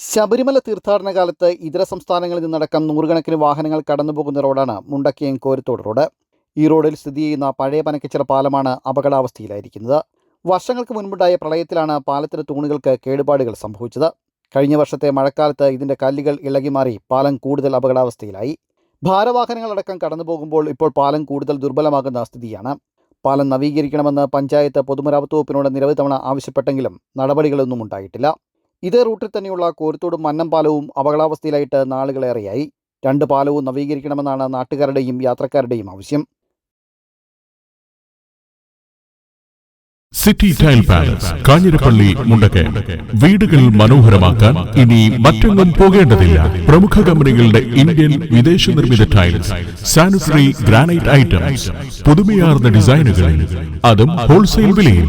ശബരിമല തീർത്ഥാടന കാലത്ത് ഇതര സംസ്ഥാനങ്ങളിൽ നിന്നടക്കം നൂറുകണക്കിന് വാഹനങ്ങൾ കടന്നുപോകുന്ന റോഡാണ് മുണ്ടക്കയം കോരത്തോട് റോഡ്. ഈ റോഡിൽ സ്ഥിതി ചെയ്യുന്ന പഴയ പനക്കച്ചിറ പാലമാണ് അപകടാവസ്ഥയിലായിരിക്കുന്നത്. വർഷങ്ങൾക്ക് മുൻപുണ്ടായ പ്രളയത്തിലാണ് പാലത്തിന് തൂണുകൾക്ക് കേടുപാടുകൾ സംഭവിച്ചത്. കഴിഞ്ഞ വർഷത്തെ മഴക്കാലത്ത് ഇതിന്റെ കല്ലുകൾ ഇളകിമാറി പാലം കൂടുതൽ അപകടാവസ്ഥയിലായി. ഭാരവാഹനങ്ങളടക്കം കടന്നു പോകുമ്പോൾ ഇപ്പോൾ പാലം കൂടുതൽ ദുർബലമാകുന്ന സ്ഥിതിയാണ്. പാലം നവീകരിക്കണമെന്ന് പഞ്ചായത്ത് പൊതുമരാമത്ത് വകുപ്പിനോട് നിരവധി തവണ ആവശ്യപ്പെട്ടെങ്കിലും നടപടികളൊന്നും ഉണ്ടായിട്ടില്ല. ഇതേ റൂട്ടിൽ തന്നെയുള്ള കോരത്തോടും മന്നം പാലവും അപകടാവസ്ഥയിലായിട്ട് നാളുകളേറെയായി രണ്ട് പാലവും നവീകരിക്കണമെന്നാണ് നാട്ടുകാരുടെയും യാത്രക്കാരുടെയും ആവശ്യം. City tile palace Kanjirappally Mundakkayam വീടുകൾ മനോഹരമാക്കാൻ ഇനി മറ്റൊന്നും പോകേണ്ടതില്ല. പ്രമുഖ കമ്പനികളുടെ ഇന്ത്യൻ വിദേശ നിർമ്മിത ടൈൽസ് സാനിറ്ററി ഗ്രാനൈറ്റ് ഐറ്റംസ് പുതുമയാർന്ന ഡിസൈനുകളിൽ അതും ഹോൾസെയിൽ വിലയിൽ.